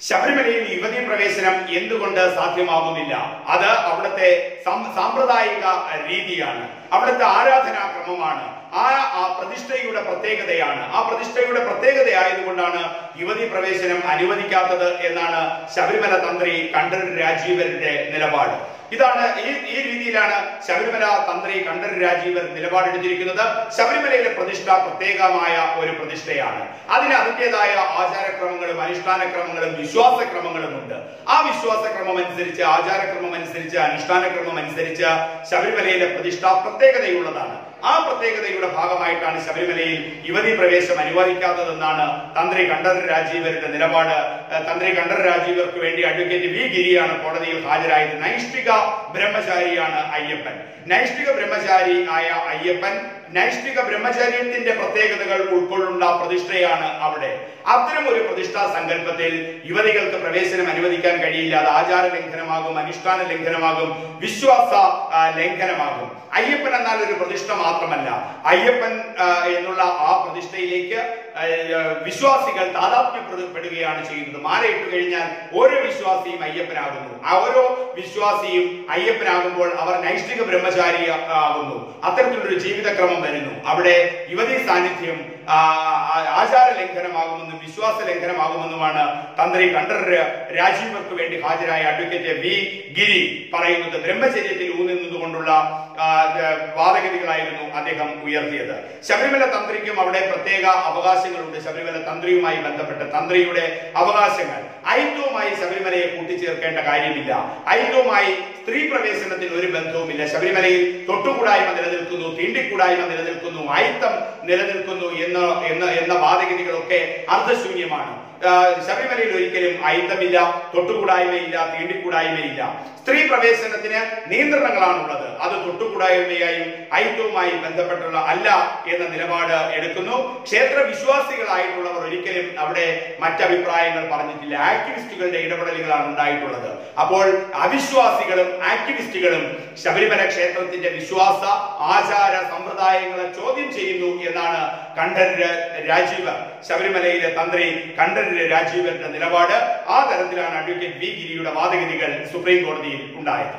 ശബരിമലയിൽ യുവതി പ്രവേശനം എന്തുകൊണ്ട് സാധ്യമാകുന്നില്ല? അത് അവിടുത്തെ സാമ്പ്രദായിക രീതിയാണ്. അവിടുത്തെ ആരാധനാക്രമമാണ്. ആ പ്രതിഷ്ഠയുടെ പ്രത്യേകതയാണ്. ആ പ്രതിഷ്ഠയുടെ പ്രത്യേകത ആയതുകൊണ്ടാണ് യുവതി പ്രവേശനം അനുവദിക്കാത്തത് എന്നാണ് ശബരിമല തന്ത്രി കണ്ഠരര് രാജീവരന്റെ നിലപാട്. ഇതാണ് ഈ ഈ രീതിയിലാണ് ശബരിമല തന്ത്രി കണ്ഠരര് രാജീവർ നിലപാടെടുത്തിരിക്കുന്നത്. ശബരിമലയിലെ പ്രതിഷ്ഠ പ്രത്യേകമായ ഒരു പ്രതിഷ്ഠയാണ്. അതിന് അതിന്റെതായ ആചാരക്രമങ്ങളും അനുഷ്ഠാനക്രമങ്ങളും വിശ്വാസക്രമങ്ങളും ഉണ്ട് ആ വിശ്വാസക്രമം അനുസരിച്ച് ആചാരക്രമം അനുസരിച്ച് അനുഷ്ഠാനക്രമം അനുസരിച്ച് ശബരിമലയിലെ പ്രതിഷ്ഠ പ്രത്യേകതയുള്ളതാണ്. ആ പ്രത്യേകതയുടെ ഭാഗമായിട്ടാണ് ശബരിമലയിൽ യുവതി പ്രവേശം അനുവദിക്കാത്തതെന്നാണ് തന്ത്രി കണ്ഠര രാജീവരുടെ നിലപാട്. തന്ത്രി കണ്ഠര രാജീവർക്ക് വേണ്ടി അഡ്വക്കേറ്റ് വി ഗിരിയാണ് കോടതിയിൽ ഹാജരായത്. നൈഷ്ഠിക ബ്രഹ്മചാരിയാണ് അയ്യപ്പൻ. നൈഷ്ഠിക ബ്രഹ്മചാരി ആയ അയ്യപ്പൻ നൈഷ്ഠിക ബ്രഹ്മചാര്യത്തിന്റെ പ്രത്യേകതകൾ ഉൾക്കൊള്ളുന്ന പ്രതിഷ്ഠയാണ് അവിടെ. അത്തരം ഒരു പ്രതിഷ്ഠാ സങ്കല്പത്തിൽ യുവതികൾക്ക് പ്രവേശനം അനുവദിക്കാൻ കഴിയില്ല. അത് ആചാര ലംഘനമാകും അനുഷ്ഠാന ലംഘനമാകും വിശ്വാസ ലംഘനമാകും. അയ്യപ്പൻ എന്നാൽ ഒരു പ്രതിഷ്ഠ മാത്രമല്ല. അയ്യപ്പൻ എന്നുള്ള ആ പ്രതിഷ്ഠയിലേക്ക് വിശ്വാസികൾ താതാത്മ്യപ്പെടുകയാണ് ചെയ്യുന്നത്. മാലയിട്ട് കഴിഞ്ഞാൽ ഓരോ വിശ്വാസിയും അയ്യപ്പനാകുന്നു. ഓരോ വിശ്വാസിയും അയ്യപ്പനാകുമ്പോൾ അവർ നൈഷ്ഠിക ബ്രഹ്മചാരി ആകുന്നു. അത്തരത്തിലൊരു ജീവിതക്രമം വരുന്നു. അവിടെ യുവതി സാന്നിധ്യം ആചാര ലംഘനമാകുമെന്നും വിശ്വാസ ലംഘനമാകുമെന്നുമാണ് തന്ത്രി കണ്ഠരര് രാജീവർക്ക് വേണ്ടി ഹാജരായ അഡ്വക്കേറ്റ് വി ഗിരി പറയുന്നത്. ബ്രഹ്മചര്യത്തിൽ ഊന്നി നിന്നുകൊണ്ടുള്ള വാദഗതികളായിരുന്നു അദ്ദേഹം ഉയർത്തിയത്. ശബരിമല തന്ത്രിക്കും അവിടെ പ്രത്യേക അവകാശങ്ങളുണ്ട്. ശബരിമല തന്ത്രിയുമായി ബന്ധപ്പെട്ട് തന്ത്രിയുടെ അവകാശങ്ങൾ. ഐത്യവുമായി ശബരിമലയെ കൂട്ടിച്ചേർക്കേണ്ട കാര്യമില്ല. ഐത്യവുമായി സ്ത്രീ പ്രവേശനത്തിന് ഒരു ബന്ധവുമില്ല. ശബരിമലയിൽ തൊട്ടുകൂടായ്മ നിലനിൽക്കുന്നു തീണ്ടിക്കൂടായ്മ നിലനിൽക്കുന്നു ആയിത്തം നിലനിൽക്കുന്നു എന്ന എന്ന എന്ന വാദഗതികളൊക്കെ അർത്ഥശൂന്യമാണ് ശബരിമലയിൽ ഒരിക്കലും ആയുധമില്ല തൊട്ടുകൂടായ്മയില്ല തീണ്ടിക്കൂടായ്മയില്ല. സ്ത്രീ പ്രവേശനത്തിന് നിയന്ത്രണങ്ങളാണുള്ളത്. അത് തൊട്ടുകൂടായ്മയായും ഐറ്റവുമായി ബന്ധപ്പെട്ടുള്ള അല്ല എന്ന നിലപാട് എടുക്കുന്നു. ക്ഷേത്ര വിശ്വാസികളായിട്ടുള്ളവർ ഒരിക്കലും അവിടെ മറ്റഭിപ്രായങ്ങൾ പറഞ്ഞിട്ടില്ല. ആക്ടിവിസ്റ്റുകളുടെ ഇടപെടലുകളാണ് ഉണ്ടായിട്ടുള്ളത്. അപ്പോൾ അവിശ്വാസികളും ആക്ടിവിസ്റ്റുകളും ശബരിമല ക്ഷേത്രത്തിന്റെ വിശ്വാസ ആചാര സമ്പ്രദായങ്ങളെ ചോദ്യം ചെയ്യുന്നു എന്നാണ് കണ്ഠരര് രാജീവ് ശബരിമലയിലെ തന്ത്രി കണ്ഠരര് രാജീവന്റെ നിലപാട്. ആ തരത്തിലാണ് അഡ്വക്കേറ്റ് വി ഗിരിയുടെ വാദഗതികൾ സുപ്രീം കോടതിയിൽ ഉണ്ടായത്.